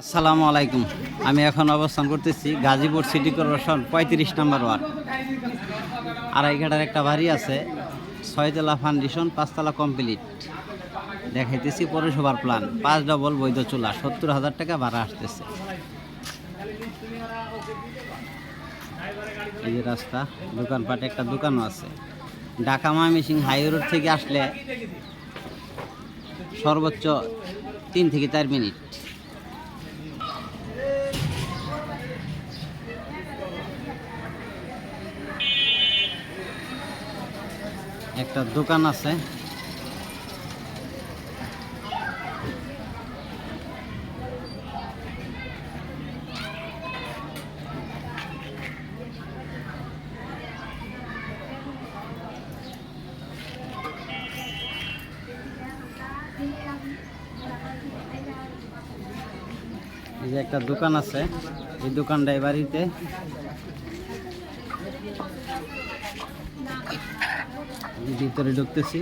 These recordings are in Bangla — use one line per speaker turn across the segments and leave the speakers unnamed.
আসসালামু আলাইকুম। আমি এখন অবস্থান করতেছি গাজীপুর সিটি কর্পোরেশন পঁয়ত্রিশ নম্বর ওয়ার্ড। আড়াইঘাটার একটা বাড়ি আছে, ছয়তলা ফাউন্ডেশন, পাঁচতলা কমপ্লিট। দেখাইতেছি পৌরসভার প্ল্যান, পাঁচ ডবল বৈধ চুলা, সত্তর হাজার টাকা ভাড়া আসতেছে। এই যে রাস্তা, দোকানপাটে একটা দোকানও আছে। ঢাকা ময়মনসিং হাই রোড থেকে আসলে সর্বোচ্চ তিন থেকে চার মিনিট। একটা দোকান আছে। এই যে একটা দোকান আছে এই দোকানটা এই বাড়িতে। ভিতরে ঢুকতেছি।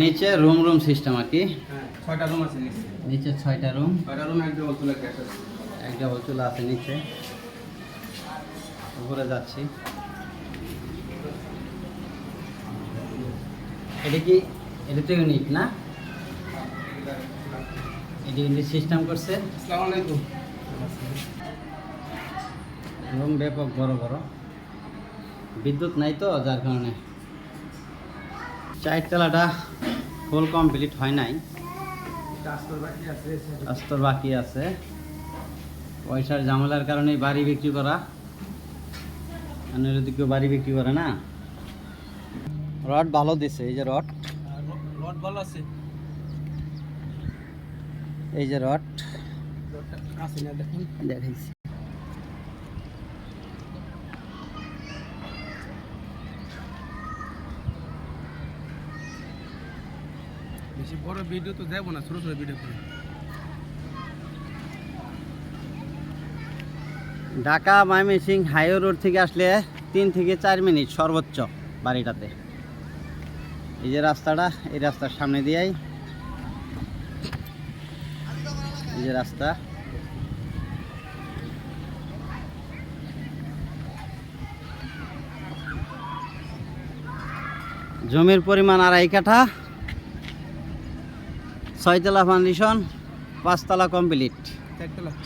নিচে রুম রুম সিস্টেম আর কি।
হ্যাঁ, ছয়টা রুম আছে নিচে।
ছয়টা রুম।
ছয়টা রুম এক ডবল গ্যাস আছে।
এক ডাবল চুলা আছে নিচে। উপরে যাচ্ছি। এটা কি এটা তো ইউনিক না? এটা কিন্তু সিস্টেম করছে।
আসসালামু আলাইকুম।
রুম ব্যাপক বড় বড়। বিদ্যুৎ নাই তো যার কারণে। চারতলাটা ফুল কমপ্লিট হয় নাই।
ট্রান্সফার বাকি আছে
পয়সার ঝামেলার কারণে বাড়ি বিক্রি করা। যদি কেউ বাড়ি বিক্রি করে না। রড ভালো দিছে এই যে রড।
রড ভালো আছে।
এই যে রড। দেখাইছি।
বেশি বড় ভিডিও তো দেবো না, ছোট ছোট ভিডিও করে।
ঢাকা ময়মনসিং হাইওয়ে রোড থেকে আসলে তিন থেকে চার মিনিট সর্বোচ্চ বাড়িটাতে। এই যে রাস্তাটা, এই রাস্তার সামনে দিয়েই। এই যে রাস্তা। জমির পরিমাণ আড়াই কাঠা। ছয়তলা ফাউন্ডেশন পাঁচতলা কমপ্লিট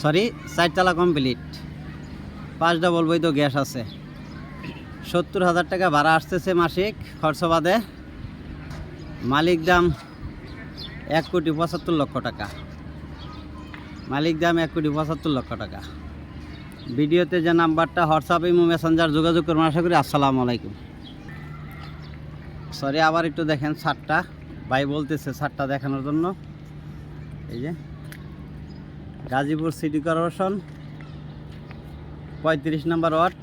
সরি চারতলা কমপ্লিট পাঁচ ডবল বৈধ গ্যাস আছে। সত্তর হাজার টাকা ভাড়া আসতেছে মাসিক খরচ বাদে। মালিক দাম এক কোটি পঁচাত্তর লক্ষ টাকা। মালিক দাম এক কোটি পঁচাত্তর লক্ষ টাকা। ভিডিওতে যে নাম্বারটা হোয়াটসঅ্যাপ ইমো মেসেঞ্জার যোগাযোগ করুন আশা করি আসসালামু আলাইকুম। সরি আবার একটু দেখেন ছাদটা ভাই বলতেছে ছাদটা দেখানোর জন্য। এই যে গাজীপুর সিটি কর্পোরেশন পঁয়ত্রিশ number ward.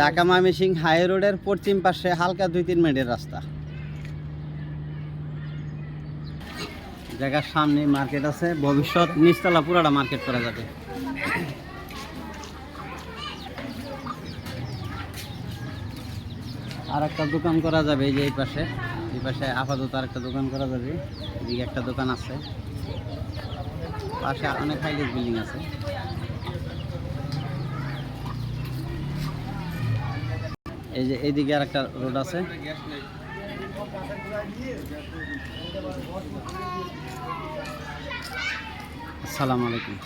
Dhaka Mymensingh high road পশ্চিম পাশে হালকা দুই তিন মিনিটের রাস্তা। জায়গার সামনে মার্কেট আছে ভবিষ্যৎ নিচতলা পুরাটা মার্কেট করা যাবে। আর একটা দোকান করা যাবে এই যে এই পাশে। এই পাশে আপাতত আর একটা দোকান করা যাবে। এদিকে একটা দোকান আছে। পাশে অনেক হাইলিস বিল্ডিং আছে। এই যে এইদিকে আর একটা রোড আছে। আসসালামু আলাইকুম।